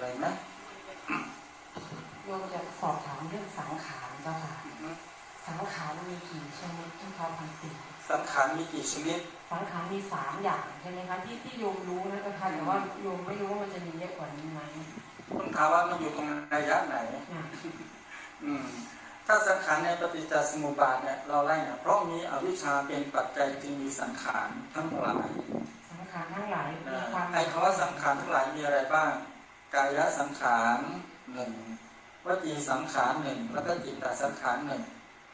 อะไรไหมโยมจะสอบถามเรื่องสังขารเจ้าค่ะ สังขารมีกี่ชนิดที่เขาพันติสังขารมีกี่ชนิด สังขารมีสามอย่างใช่ไหมคะที่ที่โยมรู้นะเจ้าค่ะแต่ว่าโยมไม่รู้ว่ามันจะมีเยอะกว่านี้ไหมคุณถามว่ามันอยู่ตรงระยะไหนนะอืมถ้าสังขารในปฏิจจสมุปบาทเนี่ยเราไล่เนี่ยเพราะมีอวิชชาเป็นปัจจัยจึงมีสังขารทั้งหลาย สังขารทั้งหลายมีนะความไอ้คำว่าสังขารทั้งหลายมีอะไรบ้าง กายสังขารหนึ่งวจีสังขารหนึ่งแล้วก็จิตตสังขารหนึ่ง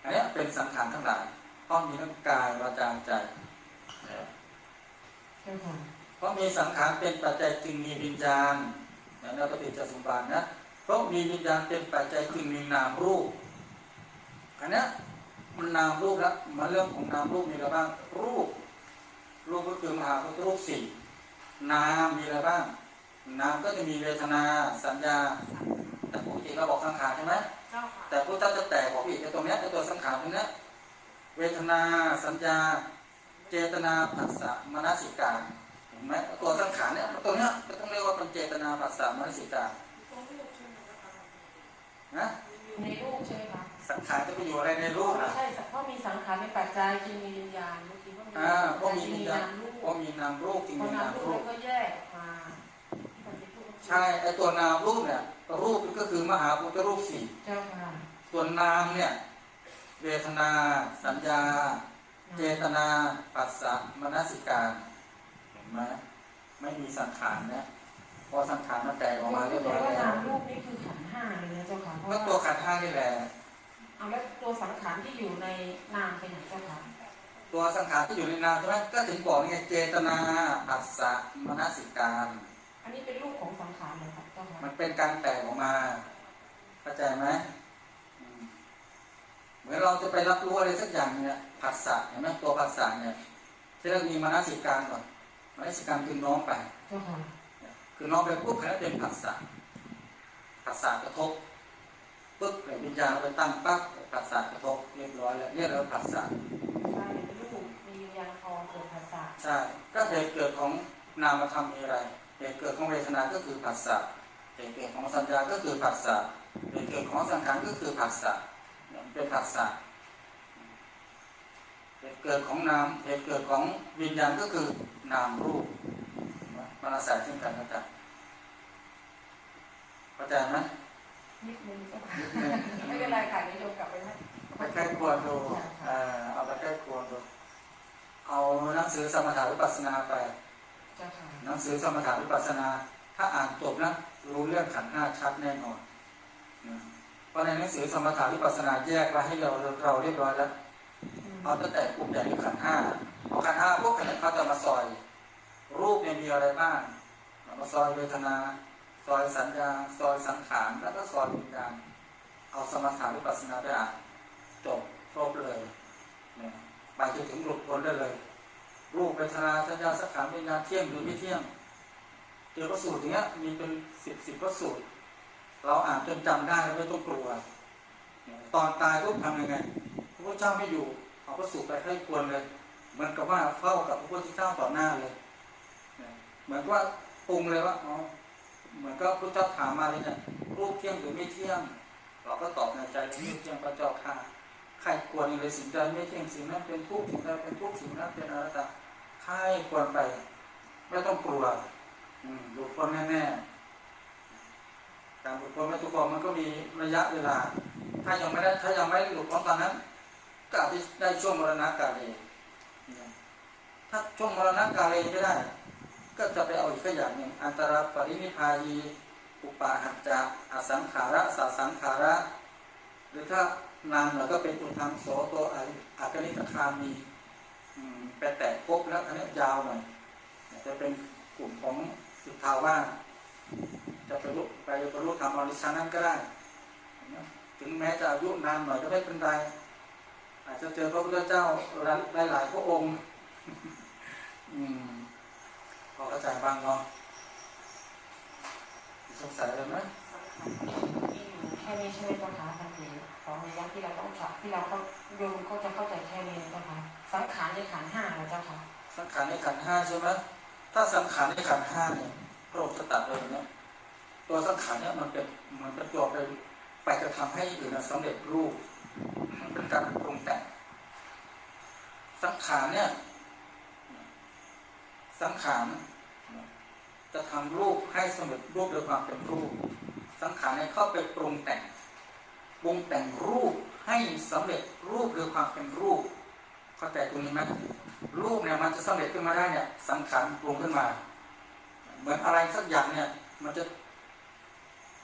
อันเนี้ยเป็นสังขารทั้งหลายต้องมีทั้งกายวาจาใจนะเจ้าค่ะเพราะมีสังขารเป็นปัจจัยจึงมีวิญญาณอย่างในปฏิจจสมุปบาทนะเพราะมีวิญญาณเป็นปัจจัยจึงมีนามรูปอันเนี้ยมันนามรูปแล้วมาเรื่องของนามรูปมีอะไรบ้างรูป รูปก็คือมหาพุทธรูปสี่นามมีอะไรบ้าง นามก็จะมีเวทนาสัญญาแต่ปกติเราบอกสังขารใช่ไหมเจ้าค่ะแต่พระเจ้าจะแตกบอกอีกไอ้ตรงเนี้ยไอ้ตัวสังขารตรงเนี้ยเวทนาสัญญา เจตนาผัสสะมนสิการเห็นไหมตัวสังขารเนี่ยตัวเนี้ยก็ต้องเรียกว่าเป็นเจตนาผัสสะมนสิการนะในรูปใช่ไหมคะสังขารจะไปอยู่อะไรในรูปไม่อะใช่เพราะมีสังขารเป็นปัจจัยจึงมีวิญญาณเมื่อกี้ว่ามีอ่าเพราะมีจึงวิญมีญาณนามรูปเพราะมีนามรูปจึงพอมีนามนามรูปรูมัปนก็แยกมาที่มันเป็นรูป ใช่ไอ้ตัวนามรูปเนี่ย รูปก็คือมหาพุทธรูปสี่เจ้าค่ะส่วนนามเนี่ย เวทนา สัญญา เจตนาปัสสะมนสิการเห็นไหมไม่มีสังขารเนี่ยพอสังขารมันแตกออกมาเรียบร้อยว่าแล้นาวมรูปนี่คือขันธ์ห้าเลยนะเจ้าค่ะเพราะก็ว่าตัวขันธ์ห้านี่แหละเอาแล้วตัวสังขารที่อยู่ในนามเป็นไหนเจ้าค่ะตัวสังขารที่อยู่ในนามใช่ไหมก็ถึงบอกไงเจตนาปัสสะมนสิการ อันนี้เป็นรูปของสังขาร เลยครับเจ้าค่ะมันเป็นการแตกออกมาเข้าใจไหมอืมเหมือนเราจะไปรับรู้อะไรสักอย่างเนี่ยผัสสะเห็นไหมตัวผัสสะเนี่ยที่เรามีมนสิการก่อนมนสิการคือน้อมไปเจ้าค่ะคือน้องไปปุ๊บแล้วเป็นผัสสะผัสสะกระทบปุ๊บเนี่ยวิญญาณเราไปตั้งปั๊บผัสสะกระทบเรียบร้อยแล้วเนี่ยเราผัสสะใช่เป็นรูปมีวิญญาณคอเกิดภาษาใช่ก็เหตุเกิดของนามธรรมมีอะไรเหตุเกิดของเวทนาก็คือผัสสะ เหตุเกิดของสัญญาก็คือผัสสะเหตุเกิดของสังขารก็คือผัสสะเนี่ยมันเป็นผัสสะเหตุเกิดของนามเหตุเกิดของวิญญาณก็คือนามรูปมันอาศัยซึ่งกันและกันเข้าใจไหมนิดนึงเจ้าค่ะไม่เป็นไรค่ะเดี๋ยวโยมกลับไปให้ไปใกล้ควรดูเอ่อเอาไปใกล้ควรดูเอาหนังสือสมถะวิปัสสนาไปเจ้าค่ะหนังสือสมถะวิปัสสนา ถ้าอ่านจบนะรู้เรื่องขันธ์ห้าชัดแน่นอนเพราะในหนังสือสมถะวิปัสสนาแยกไว้ให้เราเราเรียบร้อยแล้วเอาตั้งแต่กลุ่มใหญ่ที่ขันธ์ห้าพอขันธ์ห้าพวกขันธ์เขาจะมาซอย รูปเนี่ยมีอะไรบ้างมาซอยเวทนา ซอยสัญญา ซอยสังขารแล้วก็ซอยวิญญาณเอาสมถะวิปัสสนาไปอ่านจบครบเลยเนี่ยไปจนถึงหลุดพ้นได้เลย รูปเวทนาสัญญาสังขารวิญญาณเที่ยงหรือไม่เที่ยง เจอพระสูตรอย่างเงี้ยมีเป็นสิบสิบพระสูตร เราอ่านจนจำได้แล้วไม่ต้องกลัว ตอนตายปุ๊บทำยังไงพระพุทธเจ้าไม่อยู่เอาพระสูตรไปให้ควรเลยเหมือนกับว่าเฝ้ากับพระพุทธเจ้าต่อหน้าเลยเหมือนกับว่าปรุงเลยว่าอ๋อเหมือนก็พระพุทธเจ้าถามมาเลยเนี่ยรูปเที่ยงหรือไม่เที่ยง เราก็ตอบในใจไม่เที่ยงพระเจ้าค่ะใครควรเลยสิ่งใดไม่เที่ยงสิ่งนั้นเป็นทุกข์สิ่งใดเป็นทุกข์สิ่งนั้นเป็นอนัตตาใครควรไป ไม่ต้องกลัว หลุดพ้นแน่ๆการหลุดพ้นไม่ทุกคนมันก็มีระยะเวลา ถ้ายังไม่ได้ถ้ายังไม่หลุดพ้นตอนนั้นก็อาจจะได้ช่วงมรณะกาเลถ้าช่วงมรณะกาเลไม่ได้ ก็จะไปเอาอีกขอย่างหนึ่งอันตรปรินิพายีอุปาหัจจะอสังขาระสสังขาระ หรือถ้านานหน่อยก็เป็นอุทังโสโตออากนิตคามีไปแตะครบแล้วอันนี้ยาวหน่อยจะเป็นกลุ่มของ สุทธาวาสจะไปรู้ไปบรรลุธรรมอริชานั้นก็ได้ ถึงแม้จะอายุนานหน่อยก็ไม่เป็นไร อาจจะเจอพระพุทธเจ้าหลายหลายๆพระองค์อืมพอเข้าใจบ้างเนาะสงสัยเลยไหมสังขารมีอยู่แค่นี้ใช่ไหมเจ้าค่ะทันทีของในยักษ์ที่เราต้องจับที่เราต้องโยมก็จะเข้าใจแค่นี้นะเจ้าค่ะสังขารในขันธ์ห้านะเจ้าค่ะสังขารในขันธ์ห้าใช่ไหม ถ้าสังขารในขันห้าเนี่ยพระองค์จะตัดเลยเนี่ยตัวสังขารเนี่ยมันเป็นมันเป็นตัวไปไปกระทำให้อื่นนะสำเร็จรูปมันเป็นการปรุงแต่งสังขารเนี่ย สังขารจะทำรูปให้สำเร็จรูปโดยความเป็นรูป สังขารเนี่ยเข้าไปปรุงแต่งปรุงแต่งรูปให้สำเร็จรูปโดยความเป็นรูป เข้าใจตรงนี้ไหมรูปเนี่ยมันจะสำเร็จขึ้นมาได้เนี่ย สังขารปรุงขึ้นมา เหมือนอะไรสักอย่างเนี่ย มันจะ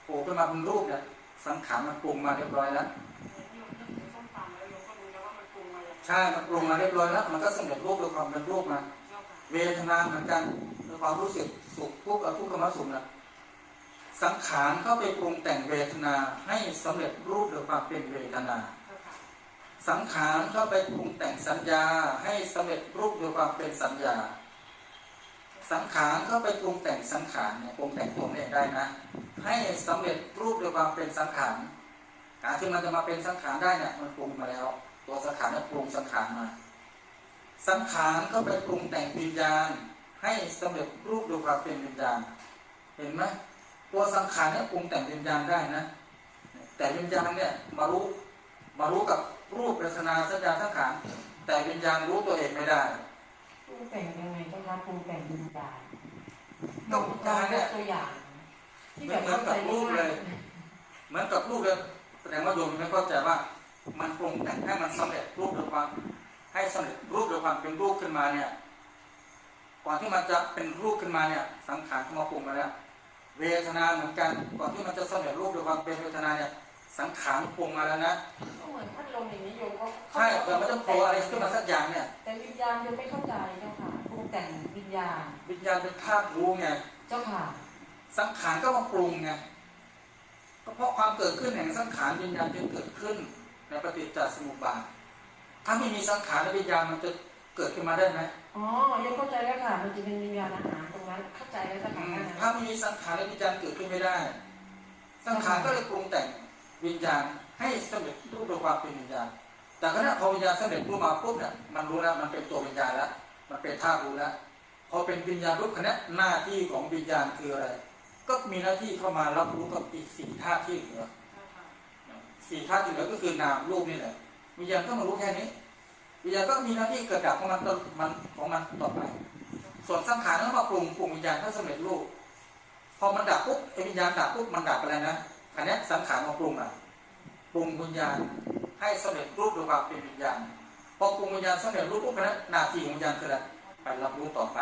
โผล่ขึ้นมาเป็นรูปเนี่ย สังขารมันปรุงมาเรียบร้อยแล้วใช่ มันปรุงมาเรียบร้อยแล้ว มันก็สำเร็จรูปโดยความเป็นรูปมาเจ้าค่ะเวทนาเหมือนกันด้วยความรู้สึกสุขทุกข์ทุกขมสุขนะสังขารเข้าไปปรุงแต่งเวทนาให้สำเร็จรูปโดยความเป็นเวทนา สังขารเข้าไปปรุงแต่งสัญญาให้สำเร็จรูปโดยความเป็นสัญญา สังขารเข้าไปปรุงแต่งสังขารเนี่ยปรุงแต่งตัวเองได้นะ ให้สำเร็จรูปโดยความเป็นสังขารการที่มันจะมาเป็นสังขารได้เนี่ยมันปรุงมาแล้ว ตัวสังขารเนี่ยปรุงสังขารมา สังขารเข้าไปปรุงแต่งวิญญาณ ให้สำเร็จรูปโดยความเป็นวิญญาณ เห็นไหมตัวสังขารเนี่ยปรุงแต่งวิญญาณได้นะ แต่วิญญาณเนี่ยมารู้มารู้กับ รูปเวทนาสัญญาสังขารแต่วิญญาณรู้ตัวเองไม่ได้ปรุงแต่งยังไงเจ้าคะปรุงแต่งวิญญาณก็วิญญาณเนี่ยตัวอย่างที่เหแบมือบนเหมือนกับรูปเลย เหมือนกับรูปเลยแสดงว่าโยมไม่เข้าใจว่ามันปรุงแต่งให้มันสำเร็จรูปโดยความให้สำเร็จรูปโดยความเป็นรูปขึ้นมาเนี่ยก่อนที่มันจะเป็นรูปขึ้นมาเนี่ย สังขารเข้ามาปรุงมาแล้ว เวทนาเหมือนกันก่อนที่มันจะสำเร็จรูปโดยความเป็นเวทนาเนี่ย สังขารปรุงมาแล้วนะก็เหมือนพัดลมอย่างนี้โยมก็ใช่แต่มันจะโผล่อะไรขึ้นมาสักอย่างเนี่ยแต่วิญญาณโยมไม่เข้าใจเจ้าค่ะปรุงแต่งวิญญาณ วิญญาณเป็นธาตุรู้ไงเจ้าค่ะ สังขารก็มาปรุงไงก็เพราะความเกิดขึ้นแห่งสังขารวิญญาณจึงเกิดขึ้นในปฏิจจสมุปบาทถ้าไม่มีสังขารและวิญญาณมันจะเกิดขึ้นมาได้ไหมอ๋อโยมเข้าใจแล้วค่ะ มันจะเป็นวิญญาณอาหารตรงนั้นเข้าใจแล้วเจ้าอืค่ะมนั่นถ้านะไม่มีสังขารและวิญญาณเกิดขึ้นไม่ได้ สังขารก็เลยปรุงแต่ง วิญญาณให้สำเร็จรูปโดยความเป็นวิญญาณ แต่ขณะพอวิญญาณสำเร็จรูปมาปุ๊บเนี่ยมันรู้แล้วมันเป็นตัววิญญาณแล้วมันเป็นธาตุรู้แล้วพอเป็นวิญญาณปุ๊บขณะหน้าที่ของวิญญาณคืออะไร ก็มีหน้าที่เข้ามารับรู้กับอีกสี่ธาตุที่เหลือสี่ธาตุที่เหลือก็คือนามรูปนี่แหละวิญญาณก็มารู้แค่นี้ วิญญาณก็มีหน้าที่เกิดดับของมันต่อมันของมันต่อไป ส่วนสังขารก็มาปรุงปรุงวิญญาณให้สำเร็จรูปพอมันดับปุ๊บไอ้วิญญาณดับปุ๊บมันดับอะไรนะ อันนี้สังขารมาปรุงอะปรุงวิญญาณให้สำเร็จรูปโดยความเป็นวิญญาณพอปรุงวิญญาณสำเร็จรูปปุ๊บนั้นหน้าที่ของวิญญาณคืออะไรไปรับรู้ต่อไป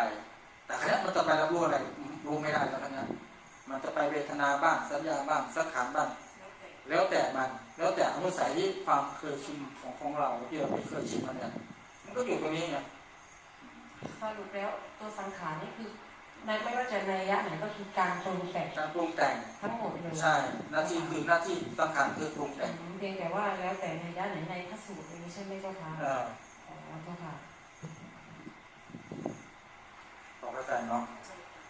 แต่ครั้นี้มันจะไปรับรู้อะไรรู้ไม่ได้แล้วครั้นี้มันจะไปเวทนาบ้างสัญญาบ้างสังขารบ้างแล้วแต่มันแล้วแต่อนุสัยที่ความเคยชินของของเราที่เราไม่เคยชินมันเนี่ยมันก็อยู่ตรงนี้ไงสรุปแล้วตัวสังขารนี่คือ ในไม่ว่าจะในระยะไหนก็คือการปรุงแต่งการปรุงแต่งทั้งหมดเลยใช่หน้าที่คือหน้าที่สำคัญคือปรุงแต่งเพียงแต่ว่าแล้วแต่ในระยะไหนในพระสูตรนี้ใช่ไหมเจ้าคะเอออ๋อเจ้าค่ะต้องเข้าใจเนาะ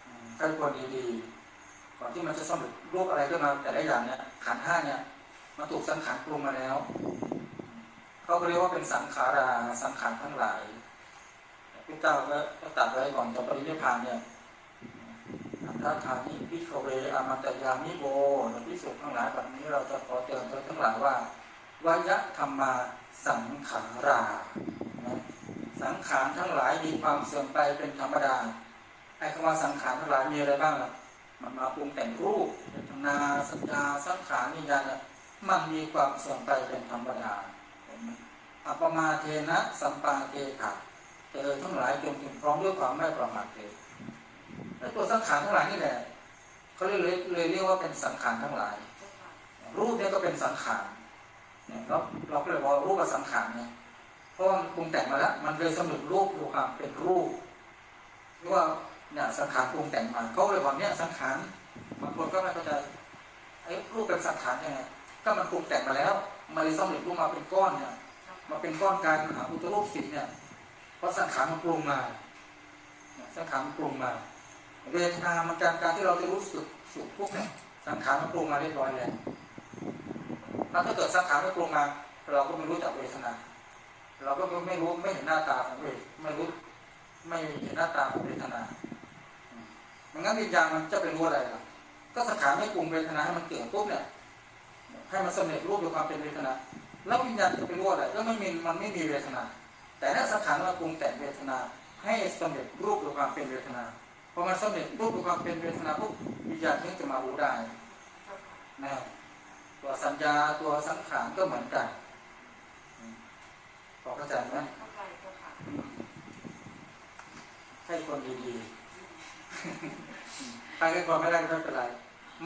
อืมถ้าควรดีๆก่อนที่มันจะสำเร็จรูปอะไรขึ้นมาแต่ละอย่างเนี่ยขันธ์ห้าเนี่ยมันถูกสังขารปรุงมาแล้วเขาก็เรียกว่าเป็นสังขาราสังขารทั้งหลายพระเจ้าก็ก็ตรัดไว้ก่อนจะปรินิพพานเนี่ย อันทานิพิขเวอามันตยามิโบพิสุทั้งหลายแบบนี้เราจะขอเตือนเธอทั้งหลายว่าวายะธรรมาสังขารานะสังขารทั้งหลายมีความเสื่อมไปเป็นธรรมดาไอ้คำว่าสังขารทั้งหลายมีอะไรบ้างล่ะมันมาปรุงแต่งรูปเวทนาสัญญาสังขารวิญญาน่ะมันมีความเสื่อมไปเป็นธรรมดาอัปมาเทนะสัมปาเทขะเธอทั้งหลายจงถึงพร้อมด้วยความไม่ประมาทเถิด ตัวสังขารทั้งหลายนี่แหละเขาเลยเลยเรียกว่าเป็นสังขารทั้งหลาย รูปเนี่ยก็เป็นสังขารเนี่ยเราเราก็เลยว่ารูปกับสังขารเนี่ยเพราะมันปรุงแต่งมาแล้ว มันเลยสำเร็จรูปดูความเป็นรูปหรือว่าเนี่ยสังขารปรุงแต่งมาเขาเลยบอกเนี่ยสังขารบางคนก็ไม่เข้าใจไอ้รูปเป็นสังขารยังไงก็มันปรุงแต่งมาแล้วมันเลยสำเร็จรูปมาเป็นก้อนเนี่ยมาเป็นก้อนกายมหาพุทธรูปสิบเนี่ยเพราะสังขารมันปรุงมาสังขารมันปรุงมา เวทนามันการการที่เราจะรู้สึกสุขทุกเนี่ยสังขารมันปรุงมาเรียบร้อยแล้วแล้วถ้าเกิดสังขารไม่ปรุงมา เราก็ไม่รู้จักเวทนา เราก็ไม่รู้ไม่เห็นหน้าตาของเวทไม่รู้ไม่เห็นหน้าตาของเวทนามันงั้นวิญญาณมันจะเป็นรู้อะไรล่ะ ก็สังขารไม่ปรุงเวทนาให้มันเกิดปุ๊บเนี่ยให้มันสำเร็จรูปด้วยความเป็นเวทนา แล้ววิญญาณจะไปรู้อะไรก็ไม่มีมันไม่มีเวทนา แต่ถ้าสังขารมาปรุงแต่งเวทนา ให้สำเร็จรูปด้วยความเป็นเวทนา พอมันสำเร็จปุ๊บความเป็นเวทนาปุ๊บวิญญาณถึงจะมารู้ได้นะตัวสัญญาตัวสังขารก็เหมือนกันพอเข้าใจไหมาใจค่ะให้คนดีๆใครให้คนไม่ได้ก็ไม่เป็นไร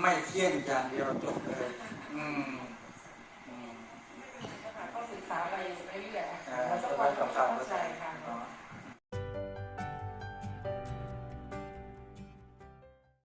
ไม่เที่ยงอย่างเดียวจบเลย อืมก็ศึกษาไปเรื่อยๆแล้วก็ความเข้าใจ